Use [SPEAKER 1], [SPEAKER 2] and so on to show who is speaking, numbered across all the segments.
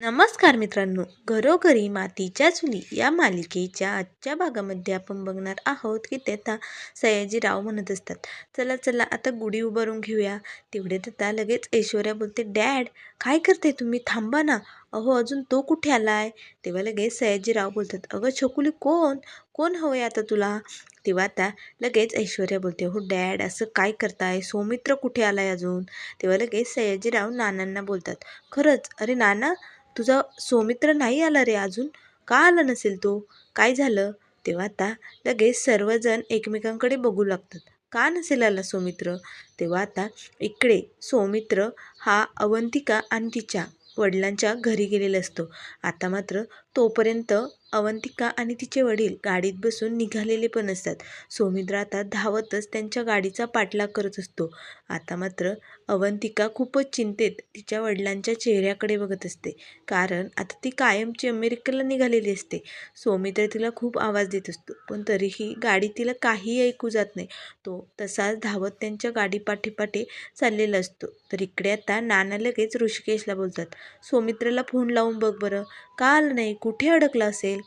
[SPEAKER 1] नमस्कार मित्रांनो घरोघरी मातीच्या चुली या मालिकेच्या आजच्या भागामध्ये आपण बघणार आहोत की त्याचा सयाजीराव म्हणत असतात. चला चला आता गुढी उभारून घेऊया. तेवढे आता लगेच ऐश्वर्या बोलते डॅड काय करते तुम्ही? थांबा ना. अहो अजून तो कुठे आलाय? तेव्हा लगेच सयाजीराव बोलतात अगं छकुली कोण? कोण हवंय आता तुला? तेव्हा आता लगेच ऐश्वर्या बोलते हो डॅड असं काय करताय? सौमित्र कुठे आलाय अजून? तेव्हा लगेच सयाजीराव नानांना बोलतात खरंच? अरे नाना तुझा सौमित्र नाही आला रे अजून? का आला नसेल तो? काय झालं? तेव्हा आता लगेच सर्वजण एकमेकांकडे बघू लागतात का नसेल आला सौमित्र? तेव्हा आता इकडे सौमित्र हा अवंतिका आणि तिच्या वडिलांच्या घरी गेलेला असतो. आता मात्र तोपर्यंत अवंतिका आणि तिचे वडील गाडीत बसून निघालेले पण असतात. सौमित्र आता धावतच त्यांच्या गाडीचा पाठलाग करत असतो. आता मात्र अवंतिका खूपच चिंतेत तिच्या वडिलांच्या चेहऱ्याकडे बघत असते. कारण आता ती कायमची अमेरिकेला निघालेली असते. सौमित्र तिला खूप आवाज देत असतो. पण तरीही गाडी तिला काही ऐकू जात नाही. तो तसाच धावत त्यांच्या गाडी पाठीपाठी चाललेला असतो. तर इकडे आता नाना लगेच ऋषिकेशला बोलतात. सौमित्रला फोन लावून बघ बरं. का आलं नाही? कुठे अडकला असेल?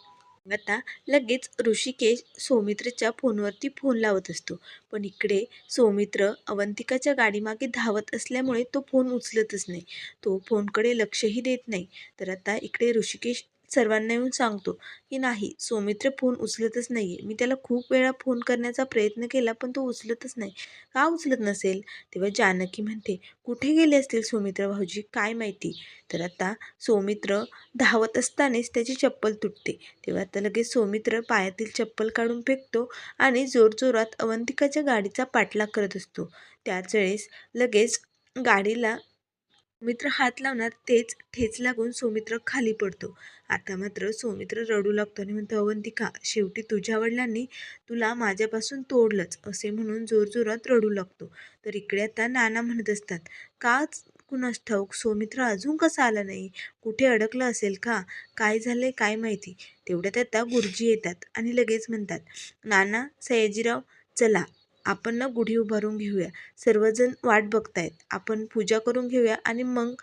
[SPEAKER 1] आता लगेच ऋषिकेश सौमित्रच्या फोनवरती फोन लावत असतो. पण इकडे सौमित्र अवंतिकाच्या गाडीमागे धावत असल्यामुळे तो फोन उचलतच नाही. तो फोनकडे लक्षही देत नाही. तर आता इकडे ऋषिकेश सर्वांना येऊन सांगतो की नाही सौमित्र फोन उचलतच नाही आहे मी त्याला खूप वेळा फोन करण्याचा प्रयत्न केला पण तो उचलतच नाही. का उचलत नसेल? तेव्हा जानकी म्हणते कुठे गेले असतील सौमित्र भाऊजी? काय माहिती? तर आता सौमित्र धावत असतानाच त्याची चप्पल तुटते. तेव्हा आता लगेच सौमित्र पायातील चप्पल काढून फेकतो आणि जोरजोरात अवंतिकाच्या गाडीचा पाठलाग करत असतो. त्याच वेळेस लगेच गाडीला सौमित्र हात लावणार तेच ठेच लागून सौमित्र खाली पडतो. आता मात्र सौमित्र रडू लागतो आणि म्हणतो अवंतिका शेवटी तुझ्या वडिलांनी तुला माझ्यापासून तोडलंच असे म्हणून जोरजोरात रडू लागतो. तर इकडे आता नाना म्हणत असतात काच कुणास ठाऊक सौमित्र अजून कसा आला नाही? कुठे अडकलं असेल का? काय झालंय काय माहिती? तेवढ्यात आता गुरुजी येतात आणि लगेच म्हणतात नाना सयाजीराव चला आपण ना गुढी उभारून घेऊया. सर्वजण वाट बघतायत. आपण पूजा करून घेऊया आणि मग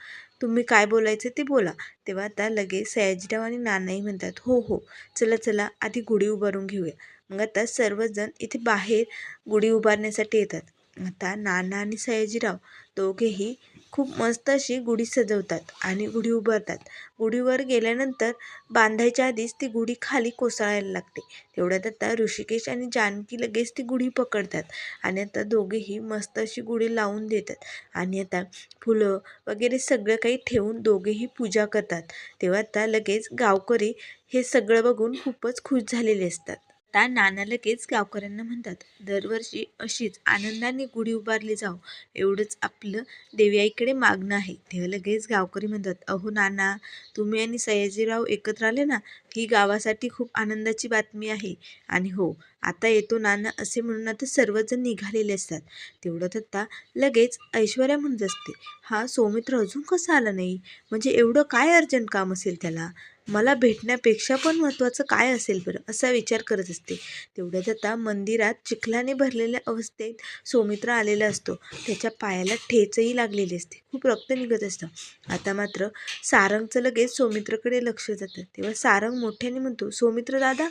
[SPEAKER 1] तुम्ही काय बोलायचं ते बोला. तेव्हा आता लगेच सयाजीराव आणि नानाही म्हणतात हो हो चला चला आधी गुढी उभारून घेऊया. मग आता सर्वजण इथे बाहेर गुढी उभारण्यासाठी येतात. आता नाना आणि सयाजीराव दोघेही खूप मस्त अशी गुढी सजवतात आणि गुढी उभारतात. गुढीवर गेल्यानंतर बांधायच्या आधीच ती गुढी खाली कोसळायला लागते. तेवढ्यात आता ऋषिकेश आणि जानकी लगेच ती गुढी पकडतात आणि आता दोघेही मस्त अशी गुढी लावून देतात. आणि आता फुलं वगैरे सगळं काही ठेवून दोघेही पूजा करतात. तेव्हा आता लगेच गावकरी हे सगळं बघून खूपच खुश झालेले असतात. आता नाना लगेच गावकऱ्यांना म्हणतात दरवर्षी अशीच आनंदाने गुढी उभारली जाऊ एवढंच आपलं देवीआईकडे मागणं आहे. तेव्हा लगेच गावकरी म्हणतात अहो नाना तुम्ही आणि सयाजीराव एकत्र आले ना ही गावासाठी खूप आनंदाची बातमी आहे. आणि हो आता येतो नाना असे म्हणून आता सर्वजण निघालेले असतात. तेवढं आता लगेच ऐश्वर्या म्हणत असते हा सौमित्र अजून कसा आला नाही? म्हणजे एवढं काय अर्जंट काम असेल त्याला? मला भेटण्यापेक्षा पण महत्त्वाचं काय असेल बरं? असा विचार करत असते. तेवढ्यात आता मंदिरात चिखलाने भरलेल्या अवस्थेत सौमित्र आलेला असतो. त्याच्या पायाला ठेचही लागलेली असते. खूप रक्त निघत असतं. आता मात्र सारंगचं लगेच सौमित्रकडे लक्ष जातं. तेव्हा सारंग मोठ्याने म्हणतो सौमित्र दादा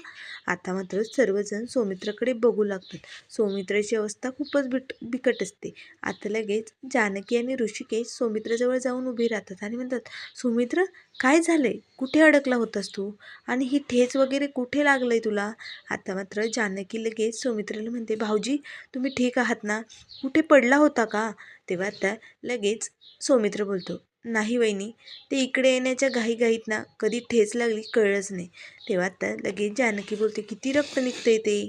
[SPEAKER 1] आता मात्र सर्वजण सौमित्राकडे बघू लागतात. सौमित्राची अवस्था खूपच बिट बिकट असते. आता लगेच जानकी आणि ऋषिकेश सौमित्राजवळ जाऊन उभी राहतात आणि म्हणतात सौमित्र काय झालंय? कुठे अडकला होतास तू? आणि ही ठेच वगैरे कुठे लागलंय तुला? आता मात्र जानकी लगेच सौमित्राला म्हणते भाऊजी तुम्ही ठीक आहात ना? कुठे पडला होता का? तेव्हा आता लगेच सौमित्र बोलतो नाही वहिनी ते इकडे येण्याच्या घाईघाईत ना कधी ठेच लागली कळलंच नाही. तेव्हा आता लगेच जानकी बोलते किती रक्त निघतंय ते?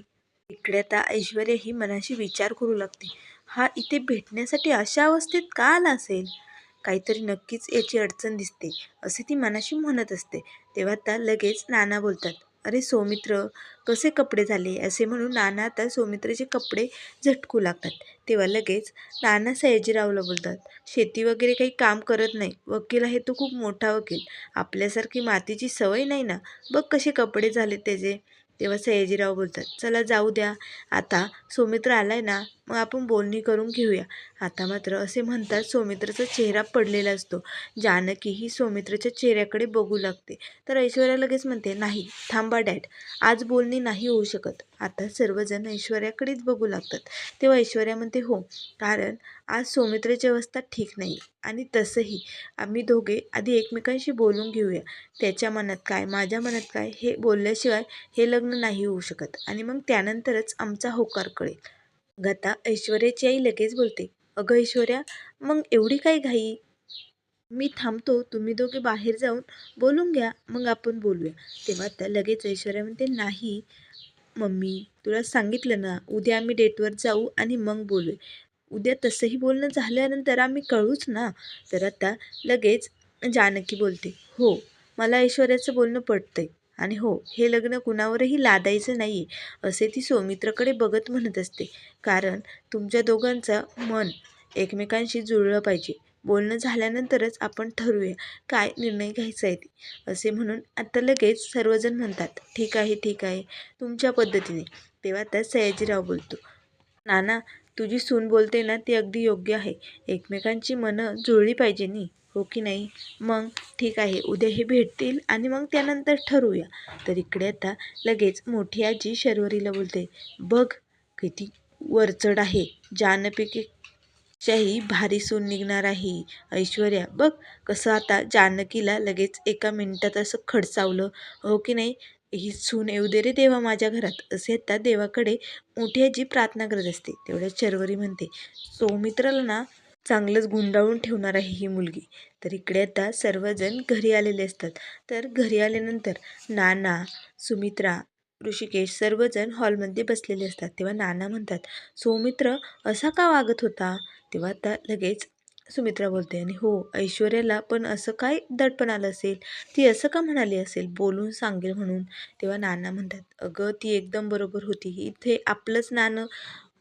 [SPEAKER 1] इकडे आता ऐश्वर्या ही मनाशी विचार करू लागते. हा इथे भेटण्यासाठी अशा अवस्थेत का आला असेल? काहीतरी नक्कीच याची अडचण दिसते असे ती मनाशी म्हणत असते. तेव्हा आता लगेच नाना बोलतात अरे सौमित्र कसे कपडे झाले? असे म्हणून नाना आता सौमित्रचे कपडे झटकू लागतात. तेव्हा लगेच नाना सयाजीरावला बोलतात शेती वगैरे काही काम करत नाही. वकील आहे तो खूप मोठा वकील. आपल्यासारखी मातीची सवय नाही ना? बघ कसे कपडे झाले त्याचे. तेव्हा सयाजीराव बोलतात चला जाऊ द्या. आता सौमित्र आलाय ना मग आपण बोलणी करून घेऊया. आता मात्र असे म्हणतात सौमित्रचा चेहरा पडलेला असतो. जानकी ही सौमित्रच्या चेहऱ्याकडे बघू लागते. तर ऐश्वर्या लगेच म्हणते नाही थांबा डॅड आज बोलणी नाही होऊ शकत. आता सर्वजण ऐश्वर्याकडेच बघू लागतात. तेव्हा ऐश्वर्या म्हणते हो कारण आज सौमित्राची अवस्था ठीक नाही आणि तसंही आम्ही दोघे आधी एकमेकांशी बोलून घेऊया. त्याच्या मनात काय माझ्या मनात काय हे बोलल्याशिवाय हे लग्न नाही होऊ शकत आणि मग त्यानंतरच आमचा होकार कळेल. गता आता ऐश्वर्याची आई लगेच बोलते अगं ऐश्वर्या मग एवढी काय घाई? मी थांबतो तुम्ही दोघे बाहेर जाऊन बोलून घ्या मग आपण बोलूया. तेव्हा आता लगेच ऐश्वर्या म्हणते नाही मम्मी तुला सांगितलं ना उद्या आम्ही डेटवर जाऊ आणि मग बोलू उद्या तसंही बोलणं झाल्यानंतर आम्ही कळूच ना. तर आता लगेच जानकी बोलते हो मला ऐश्वर्याचं बोलणं पटतंय. आणि हो हे लग्न कुणावरही लादायचं नाही असे ती सौमित्रकडे बघत म्हणत असते. कारण तुमच्या दोघांचं मन एकमेकांशी जुळलं पाहिजे. बोलणं झाल्यानंतरच आपण ठरवूया काय निर्णय घ्यायचा आहे ते असे म्हणून आता लगेच सर्वजण म्हणतात ठीक आहे ठीक आहे तुमच्या पद्धतीने. तेव्हा त्यात सयाजीराव बोलतो नाना तुझी सून बोलते ना ती अगदी योग्य आहे. एकमेकांची मनं जुळली पाहिजे नी हो की नाही? मग ठीक आहे उद्याही भेटतील आणि मग त्यानंतर ठरवूया. तर इकडे आता लगेच मोठी आजी शर्वरीला बोलते बघ किती वरचढ आहे. जानपैकी शाही भारी सून निघणार आहे. ऐश्वर्या बघ कसं आता जानकीला लगेच एका मिनिटात असं खडसावलं. हो की नाही? ही सून येऊ दे रे देवा माझ्या घरात असे त्या देवाकडे मोठी आजी प्रार्थना करत असते. तेवढ्या शर्वरी म्हणते सौमित्राला ना चांगलंच गुंडाळून ठेवणार आहे ही मुलगी. तर इकडे आता सर्वजण घरी आलेले असतात. तर घरी आल्यानंतर नाना सुमित्रा ऋषिकेश सर्वजण हॉलमध्ये बसलेले असतात. तेव्हा नाना म्हणतात सौमित्र असा का वागत होता? तेव्हा आता लगेच सुमित्रा बोलते आणि हो ऐश्वर्याला पण असं काय दडपण आलं असेल? ती असं का म्हणाली असेल? बोलून सांगेल म्हणून. तेव्हा नाना म्हणतात अगं ती एकदम बरोबर होती. इथे आपलंच नाणं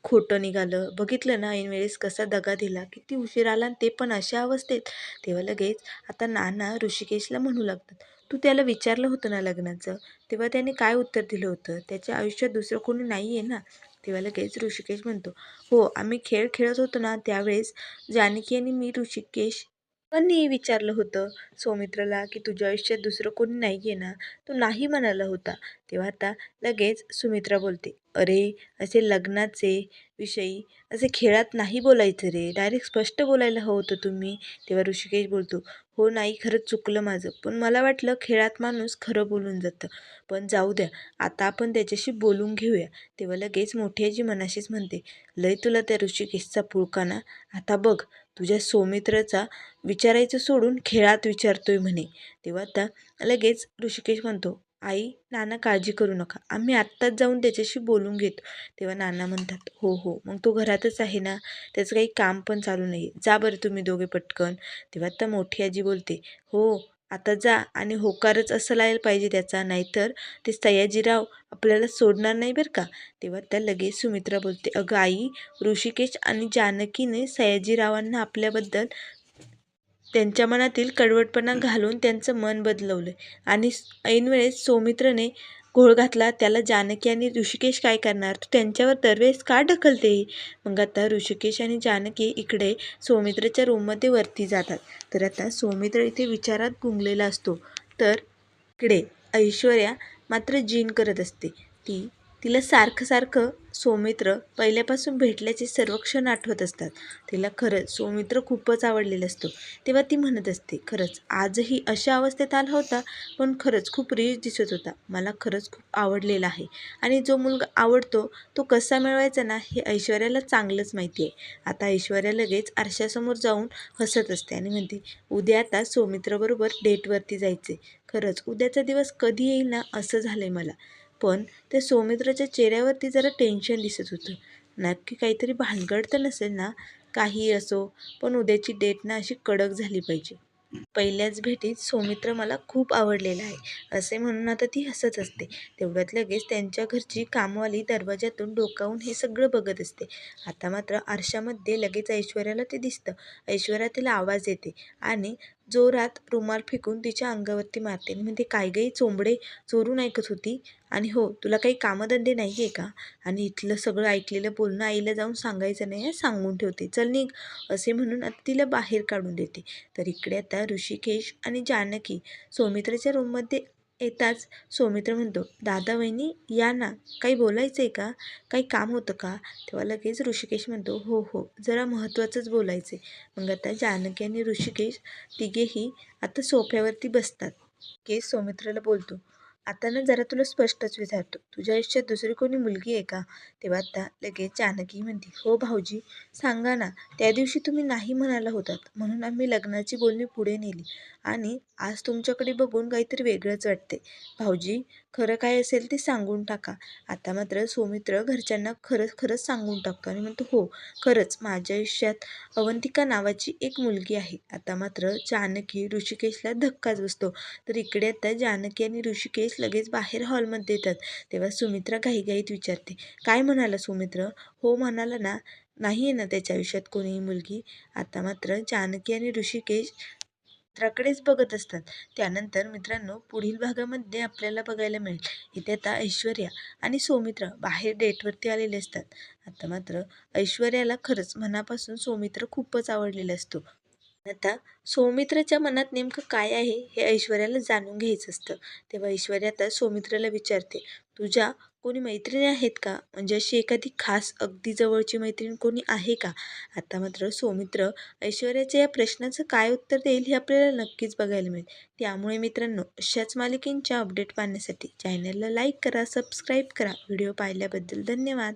[SPEAKER 1] खोटं निघालं. बघितलं ना ऐनवेळेस कसा दगा दिला. किती उशीर आला आणि ते पण अशा अवस्थेत. तेव्हा लगेच आता नाना ऋषिकेशला म्हणू लागतात तू त्याला विचारलं होतं ना लग्नाचं? तेव्हा त्याने काय उत्तर दिलं होतं? त्याच्या आयुष्यात दुसरं कोणी नाही आहे ना? तेव्हा लगेच ऋषिकेश म्हणतो. हो आम्ही खेळ खेळत होतो ना त्यावेळेस जानकी आणि मी ऋषिकेश पण विचारलं होतं सौमित्रला की तुझ्या आयुष्यात दुसरं कोणी नाही आहे ना? तो नाही म्हणाला होता. तेव्हा आता लगेच सुमित्रा बोलते अरे असे लग्नाचे विषयी असे खेळात नाही बोलायचं रे. डायरेक्ट स्पष्ट बोलायला हवं होतं तुम्ही. तेव्हा ऋषिकेश बोलतो हो नाही खरंच चुकलं माझं. पण मला वाटलं खेळात माणूस खरं बोलून जातं. पण जाऊ द्या आता आपण त्याच्याशी बोलून घेऊया. तेव्हा लगेच मोठी आजी मनाशीच म्हणते लय तुला त्या ऋषिकेशचा पुळका ना? आता बघ तुझ्या सौमित्रचा विचारायचं सोडून खेळात विचारतोय म्हणे. तेव्हा आता लगेच ऋषिकेश म्हणतो आई नाना काळजी करू नका. आम्ही आत्ताच जाऊन त्याच्याशी बोलून घेतो. तेव्हा नाना म्हणतात हो हो. मग तो घरातच आहे ना? त्याचं काही काम पण चालू नाही जा बरं तुम्ही दोघे पटकन. तेव्हा आता मोठी आजी बोलते हो आता जा आणि होकारच असं लायला पाहिजे त्याचा. नाहीतर ते सयाजीराव आपल्याला सोडणार नाही बरं का? तेव्हा त्या लगेच सुमित्रा बोलते अगं आई ऋषिकेश आणि जानकीने सयाजीरावांना आपल्याबद्दल त्यांच्या मनातील कडवटपणा घालून त्यांचं मन बदलवलं आणि ऐनवेळेस सौमित्रने घोळ घातला त्याला जानकी आणि ऋषिकेश काय करणार? तू त्यांच्यावर दरवेळेस का ढकलते? मग आता ऋषिकेश आणि जानकी इकडे सौमित्रच्या रूममध्ये वरती जातात. तर आता सौमित्र इथे विचारात गुंगलेला असतो. तर इकडे ऐश्वर्या मात्र जीन करत असते. ती तिला सारखं सारखं सौमित्र पहिल्यापासून भेटल्याचे सर्व क्षण आठवत असतात. तिला खरंच सौमित्र खूपच आवडलेला असतो. तेव्हा ती म्हणत असते खरंच आजही अशा अवस्थेत आला होता पण खरंच खूप रिच दिसत होता. मला खरंच खूप आवडलेला आहे. आणि जो मुलगा आवडतो तो कसा मिळवायचा ना हे ऐश्वर्याला चांगलंच माहिती आहे. आता ऐश्वर्या लगेच आरशासमोर जाऊन हसत असते आणि म्हणते उद्या आता सौमित्रबरोबर डेटवरती जायचे. खरंच उद्याचा दिवस कधी येईल ना असं झालं आहे मला. पण त्या सौमित्राच्या चेहऱ्यावरती जरा टेन्शन दिसत होतं. नक्की काहीतरी भानगड तर नसेल ना? काही असो पण उद्याची डेट ना अशी कडक झाली पाहिजे. पहिल्याच भेटीत सौमित्र मला खूप आवडलेला आहे. असे म्हणून आता ती हसत असते. तेवढ्यात लगेच त्यांच्या घरची कामवाली दरवाजातून डोकावून हे सगळं बघत असते. आता मात्र आरशामध्ये लगेच ऐश्वर्याला ते दिसतं. ऐश्वर्या तिला आवाज येते आणि जोरात रुमाल फेकून तिच्या अंगावरती मारते. आणि म्हणते काय गई चोंबडे चोरून ऐकत होती. आणि हो तुला काही कामधंदे नाही आहे का? आणि इथलं सगळं ऐकलेलं बोलणं आईला जाऊन सांगायचं नाही सांगून ठेवते. चल निघ असे म्हणून आता तिला बाहेर काढून देते. तर इकडे आता ऋषिकेश आणि जानकी सौमित्राच्या रूममध्ये येताच सौमित्र म्हणतो दादा वहिनी या ना. काही बोलायचं आहे का? काही काम होतं का? तेव्हा लगेच ऋषिकेश म्हणतो हो हो. जरा महत्त्वाचंच बोलायचं आहे मग आता जानकी आणि ऋषिकेश तिघेही आता सोफ्यावरती बसतात. केस सौमित्राला बोलतो आता ना जरा तुला स्पष्टच विचारतो. तुझ्या आयुष्यात दुसरी कोणी मुलगी आहे का? तेव्हा आता लगेच जानकी म्हणते हो भाऊजी सांगा ना त्या दिवशी तुम्ही नाही म्हणाला होतात म्हणून आम्ही लग्नाची बोलणी पुढे नेली. आणि आज तुमच्याकडे बघून काहीतरी वेगळंच वाटते. भाऊजी खरं काय असेल ते सांगून टाका. आता मात्र सौमित्र घरच्यांना खरंच खरंच सांगून टाकतो आणि म्हणतो हो खरंच माझ्या आयुष्यात अवंतिका नावाची एक मुलगी आहे. आता मात्र जानकी ऋषिकेशला धक्काच बसतो. तर इकडे आता जानकी आणि ऋषिकेश लगेच बाहेर हॉलमध्ये येतात. तेव्हा सुमित्रा घाईघाईत विचारते काय म्हणाला सुमित्र? हो म्हणाला ना नाही आहे ना त्याच्या आयुष्यात कोणीही मुलगी. आता मात्र जानकी आणि ऋषिकेश मित्राकडेच बघत असतात. त्यानंतर मित्रांनो पुढील भागामध्ये आपल्याला बघायला मिळेल. इथे आता ऐश्वर्या आणि सौमित्र बाहेर डेटवरती आलेले असतात. आता मात्र ऐश्वर्याला खरंच मनापासून सौमित्र खूपच आवडलेला असतो. आता सौमित्राच्या मनात नेमकं काय आहे हे ऐश्वर्याला जाणून घ्यायचं असतं. तेव्हा ऐश्वर्या आता सौमित्राला विचारते तुझ्या कोणी मैत्रिणी आहेत का? म्हणजे अशी एखादी खास अगदी जवळची मैत्रीण कोणी आहे का? आता मात्र सौमित्र ऐश्वर्याच्या या प्रश्नाचं काय उत्तर देईल हे आपल्याला नक्कीच बघायला मिळेल. त्यामुळे मित्रांनो अशाच मालिकेंच्या अपडेट पाहण्यासाठी चॅनलला लाईक करा सबस्क्राईब करा. व्हिडिओ पाहिल्याबद्दल धन्यवाद.